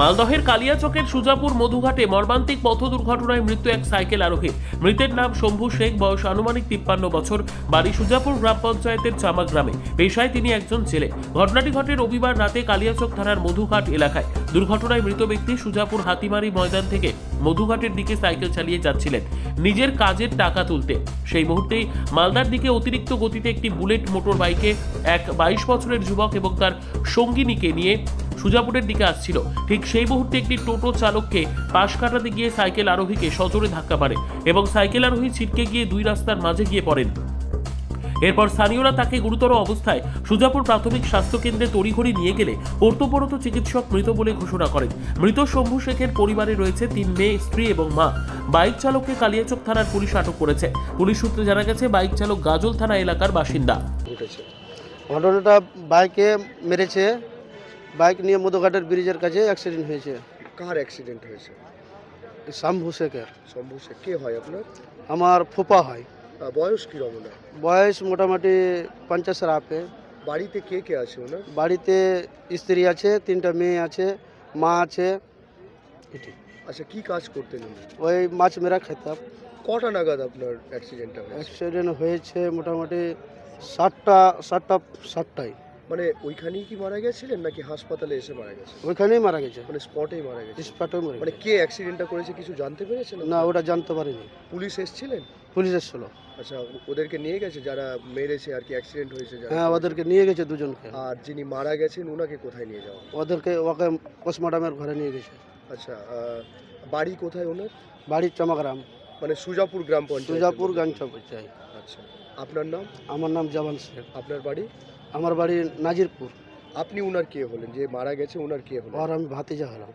মালদহের কালিয়াচকের সুজাপুর মধুঘাটে মর্মান্তিক পথ দুর্ঘটনায় মৃত্যু এক সাইকেল আরোহী। মৃতের নাম শম্ভু শেখ, বয়স আনুমানিক তিপ্পান্ন বছর, বাড়ি সুজাপুর গ্রাম পঞ্চায়েতের চামা গ্রামে। পেশায় তিনি একজন ছেলে। ঘটনাটি ঘটে রবিবার রাতে কালিয়াচক থানার মধুঘাট এলাকায়। দুর্ঘটনায় মৃত ব্যক্তি সুজাপুর হাতিমারি ময়দান থেকে মধুঘাটের দিকে সাইকেল চালিয়ে যাচ্ছিলেন। নিজের কাজের টাকা তুলতে। সেই মুহূর্তেই মালদার দিকে অতিরিক্ত গতিতে একটি বুলেট মোটর বাইকে এক বাইশ বছরের যুবক এবং তার সঙ্গিনীকে নিয়ে সুজাপুরের দিকে আসছিল। ঠিক সেই মুহূর্তে একটি টোটো চালককে পাশ কাটাতে গিয়ে সাইকেল আরোহীকে সজোরে ধাক্কা মারে এবং সাইকেল আরোহী ছিটকে গিয়ে দুই রাস্তার মাঝে গিয়ে পড়েন। এরপর স্থানীয়রা তাকে গুরুতর অবস্থায় সুজাপুর প্রাথমিক স্বাস্থ্য কেন্দ্রে তড়িঘড়ি নিয়ে গেলে কর্তব্যরত চিকিৎসক মৃত বলে ঘোষণা করেন। মৃত শম্ভু শেখের পরিবারে রয়েছে তিন মেয়ে, স্ত্রী এবং মা। বাইক চালককে কালিয়াচক থানার পুলিশ আটক করেছে। পুলিশ সূত্রে জানা গেছে, বাইক চালক গাজল থানা এলাকার বাসিন্দা। ঘটনাটা বাইকে মেরেছে। বাইক নিয়ে মধুঘাটের ব্রিজের কাছে অ্যাক্সিডেন্ট হয়েছে। কার অ্যাক্সিডেন্ট হয়েছে? শাম্ভু শেখের। শম্ভু শেখ কে হয় আপনার? আমার ফুপা হয়। আহ, বয়স কি রমনা বয়স মোটামুটি পঞ্চাশের আপে। বাড়িতে কে কে আছে ওনার? বাড়িতে স্ত্রী আছে তিনটা মেয়ে আছে মা আছে। এটি। আচ্ছা কি কাজ করতেন উনি? ওই মাছ মেরা খেতাম। কটা নাগাদ আপনার অ্যাক্সিডেন্টটা হয়েছে? অ্যাক্সিডেন্ট হয়েছে মোটামুটি সাতটা সাতটা সাতটায়। মানে ওইখানেই কি মারা গেছিলেন নাকি হাসপাতালে এসে মারা গেছে ওইখানেই মারা গেছে। মানে স্পটেই মারা গেছে। স্পটে মারা মানে কে অ্যাক্সিডেন্টটা করেছে কিছু জানতে পেরেছেন? না ওটা জানতে পারিনি। পুলিশ এসেছিলেন? পুলিশ এসেছিল। আচ্ছা ওদেরকে নিয়ে গেছে যারা মেরেছে আর কি অ্যাক্সিডেন্ট হয়েছে যারা? হ্যাঁ ওদেরকে নিয়ে গেছে দুজনকে। আর যিনি মারা গেছেন ওনাকে কোথায় নিয়ে যাওয়া ওদেরকে ওকে পোস্টমর্টমের ঘরে নিয়ে গেছে। আচ্ছা বাড়ি কোথায় ওনার? বাড়ির চমকরাম মানে সুজাপুর গ্রাম পঞ্চায়েত সুজাপুর গাঞ্চপ চাই আচ্ছা আপনার নাম? আমার নাম জামান শেখ। আপনার বাড়ি? আমার বাড়ি নাজিরপুর। আপনি উনার কে হলেন? যে মারা গেছে উনার কে হলেন? আর আমি ভাতিজা হলাম।